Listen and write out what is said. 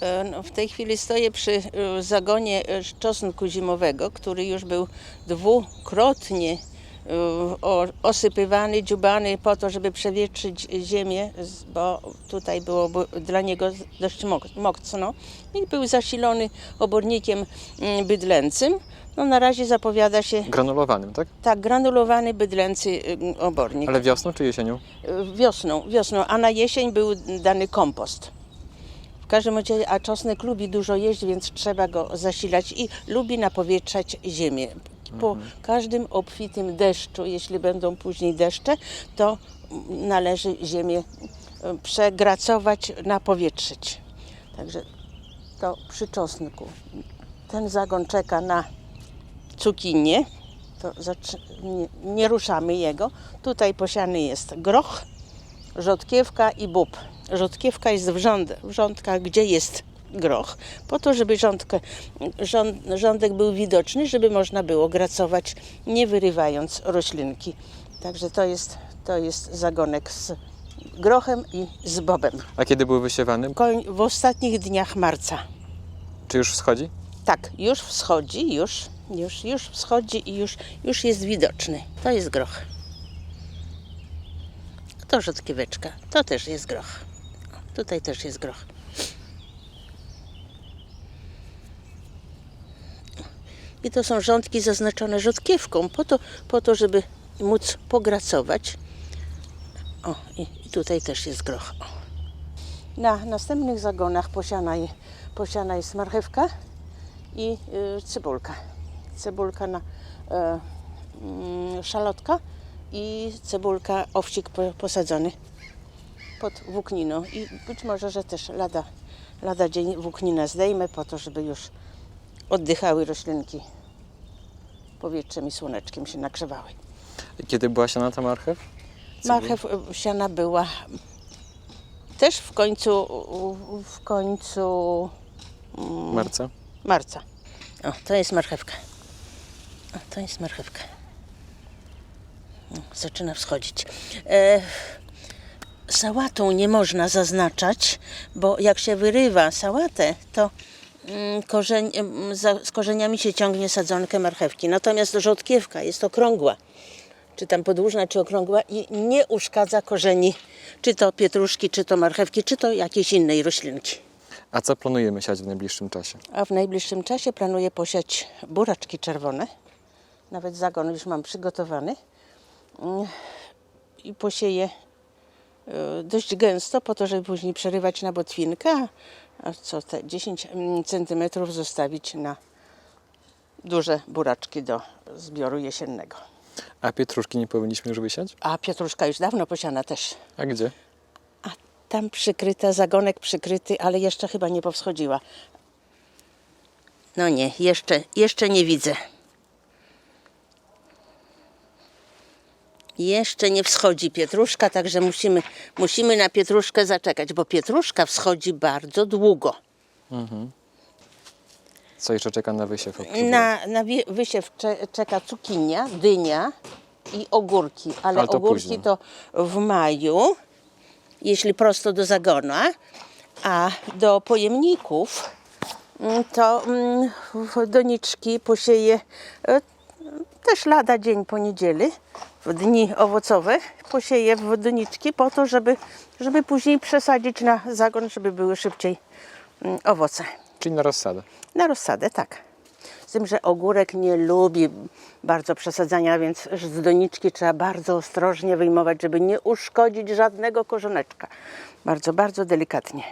E, No, w tej chwili stoję przy e, zagonie e, czosnku zimowego, który już był dwukrotnie osypywany, dziubany po to, żeby przewietrzyć ziemię, bo tutaj było dla niego dość mocno i był zasilony obornikiem mm, bydlęcym. No, na razie zapowiada się Granulowanym, tak? tak granulowany bydlęcy y, obornik. Ale wiosną czy jesienią? Wiosną, wiosną, a na jesień był dany kompost. Każdym razie, a czosnek lubi dużo jeść, więc trzeba go zasilać i lubi napowietrzać ziemię. Po każdym obfitym deszczu, jeśli będą później deszcze, to należy ziemię y, przegracować, napowietrzyć. Także to przy czosnku. Ten zagon czeka na cukinię, to nie, nie ruszamy jego. Tutaj posiany jest groch, rzodkiewka i bób. Rzodkiewka jest w, rząd, w rządkach, gdzie jest groch, po to, żeby rządkę, rząd, rządek był widoczny, żeby można było gracować, nie wyrywając roślinki. Także to jest, to jest zagonek z grochem i z bobem. A kiedy był wysiewany? Koń w ostatnich dniach marca. Czy już wschodzi? Tak, już wschodzi, już, już, już wschodzi i już, już jest widoczny. To jest groch. To rzodkieweczka, to też jest groch. Tutaj też jest groch. I to są rządki zaznaczone rzodkiewką, po to, po to żeby móc pogracować. O, i, i tutaj też jest groch. O. Na następnych zagonach posiana, posiana jest marchewka i y, cebulka. Cebulka na e, mm, szalotka i cebulka, owsik po, posadzony pod włókniną. I być może, że też lada, lada dzień włókninę zdejmę po to, żeby już oddychały roślinki. Powietrzem i słoneczkiem się nagrzewały. Kiedy była siana ta marchew? Cebula? Marchew y, siana była też w końcu, w końcu Marca? marca. O, to jest marchewka. O, to jest marchewka. O, zaczyna wschodzić. E, sałatą nie można zaznaczać, bo jak się wyrywa sałatę, to mm, korzeń, mm, z korzeniami się ciągnie sadzonkę marchewki. Natomiast rzodkiewka jest okrągła, czy tam podłużna, czy okrągła i nie uszkadza korzeni, czy to pietruszki, czy to marchewki, czy to jakiejś innej roślinki. A co planujemy siać w najbliższym czasie? A w najbliższym czasie planuję posiać buraczki czerwone. Nawet zagon już mam przygotowany. Mm, I posieję dość gęsto, po to, żeby później przerywać na botwinkę, a- co te 10 mm, centymetrów zostawić na duże buraczki do zbioru jesiennego. A pietruszki nie powinniśmy już wysiać? A pietruszka już dawno posiana też. A gdzie? A tam przykryta, zagonek przykryty, ale jeszcze chyba nie powschodziła. No nie, jeszcze, jeszcze nie widzę. Jeszcze nie wschodzi pietruszka, także musimy, musimy na pietruszkę zaczekać, bo pietruszka wschodzi bardzo długo. Co jeszcze czeka na wysiew? Na, na wysiew cze, czeka cukinia, dynia i ogórki, ale, Ale to ogórki późno. to w maju, jeśli prosto do zagona, a do pojemników mm, to mm, w doniczki posieję e, też lada dzień po niedzieli, w dni owocowe posieję w doniczki po to, żeby, żeby później przesadzić na zagon, żeby były szybciej mm, owoce. Czyli na rozsadę. Na rozsadę, tak. Z tym, że ogórek nie lubi bardzo przesadzania, więc z doniczki trzeba bardzo ostrożnie wyjmować, żeby nie uszkodzić żadnego korzoneczka. Bardzo, bardzo delikatnie.